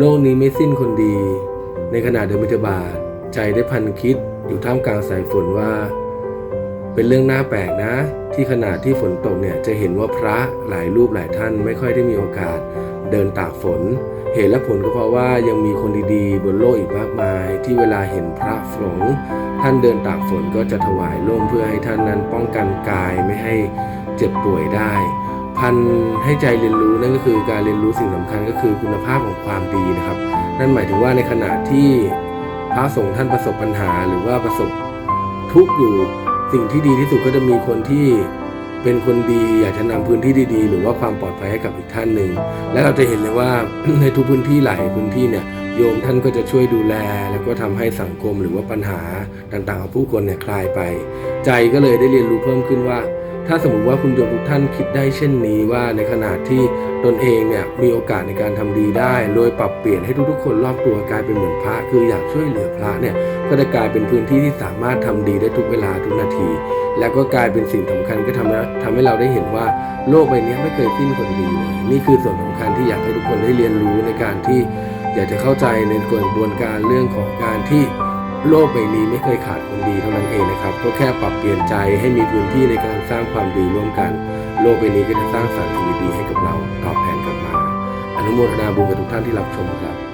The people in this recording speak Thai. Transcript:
โลกนี้ไม่สิ้นคนดี ในขณะเดินบิณฑบาตใจได้พันคิดอยู่ท่ามกลางสายฝนว่า เป็นเรื่องน่าแปลกนะ ที่ขณะที่ฝนตกเนี่ยจะเห็นว่าพระหลายรูปหลายท่านไม่ค่อยได้มีโอกาสเดินตากฝน เหตุและผลก็เพราะว่ายังมีคนดีๆ บนโลกอีกมากมาย ที่เวลาเห็นพระสงฆ์ท่านเดินตากฝนก็จะถวายร่มเพื่อให้ท่านนั้นป้องกันกายไม่ให้เจ็บป่วยได้ พันให้ใจเรียนรู้นั่นก็คือการเรียนรู้สิ่งสำคัญก็คือคุณภาพของความดีนะครับ นั่นหมายถึงว่าในขณะที่พระสงฆ์ท่านประสบปัญหา หรือว่าประสบทุกข์อยู่สิ่งที่ดีที่สุดก็จะมีคนที่เป็นคนดีอยากจะนำพื้นที่ดีๆ หรือว่าความปลอดภัยให้กับอีกท่านหนึ่ง และเราจะเห็นเลยว่าในทุกพื้นที่หลายพื้นที่เนี่ยโยมท่านก็จะช่วยดูแล แล้วก็ทำให้สังคมหรือว่าปัญหาต่างๆของผู้คนเนี่ยคลายไป ใจก็เลยได้เรียนรู้เพิ่มขึ้นว่า ถ้าสมมติว่าคุณโยมทุกท่านคิดได้เช่นนี้ว่าในขณะที่ตนเองเนี่ยมีโอกาสในการทำดีได้ โดยปรับเปลี่ยนให้ทุกๆ คนรอบตัวกลายเป็นเหมือนพระ คืออยากช่วยเหลือพระเนี่ยก็จะกลายเป็นพื้นที่ที่สามารถทำดีได้ทุกเวลาทุกนาที แล้วก็กลายเป็นสิ่งสำคัญก็ทำให้ทำให้เราได้เห็นว่า โลกใบนี้ไม่เคยสิ้นคนดีเลยนี่คือส่วนสำคัญที่อยากให้ทุกคนได้เรียนรู้ในการที่อยากจะเข้าใจในกระบวนการเรื่องของการที่ โลกใบนี้ไม่เคยขาดคนดีเท่านั้นเองนะครับก็แค่ปรับเปลี่ยนใจให้มีพื้นที่ในการสร้างความดีร่วมกัน โลกใบนี้ก็จะสร้างสรรค์สิ่งดีๆให้กับเราตอบแทนกลับมา อนุโมทนาบุญกับทุกท่านที่รับชมครับ